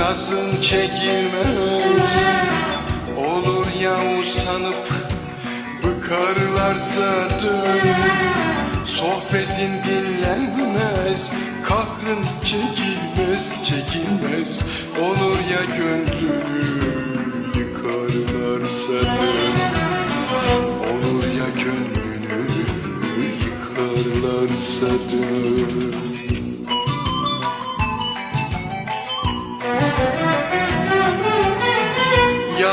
Nazın çekilmez. Olur ya usanıp Bıkarlarsa dön. Sohbetin dinlenmez Kahrın çekilmez çekilmez. Olur ya gönlünü Yıkarlarsa dön. Olur ya gönlünü Yıkarlarsa dön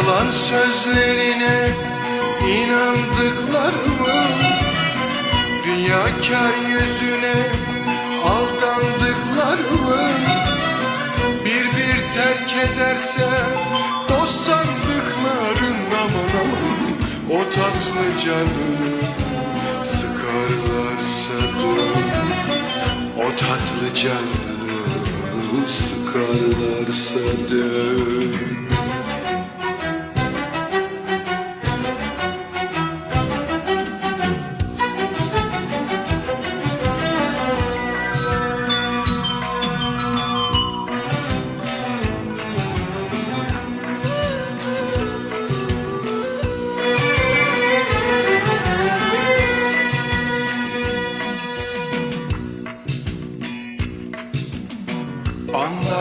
Yalan sözlerine inandıklarımın Riyakar yüzüne aldandıklarımın Bir bir terk ederse dost sandıkların aman aman O tatlı canını sıkarlarsa dön. O tatlı canını sıkarlarsa dön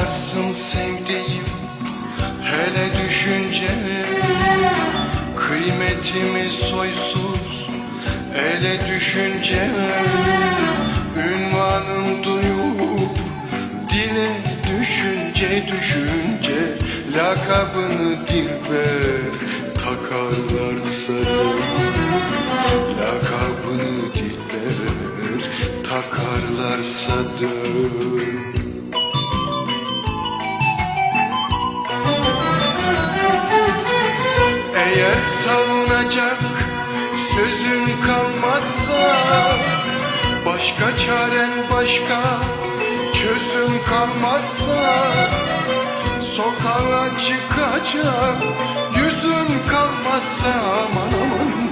Anlarsın sevdiğim hele düşünce. Kıymetimi soysuz ele düşünce. Ünvanım duyup dile düşünce düşünce. Lakabını dilber takarlarsa da Lakabını dilber takarlarsa da Eğer savunacak sözün kalmazsa Başka çaren başka çözüm kalmazsa Sokağa çıkacak yüzün kalmazsa aman aman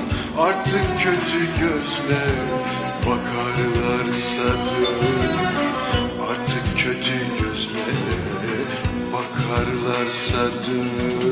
Artık kötü gözle bakarlarsa dön Artık kötü gözle bakarlarsa dön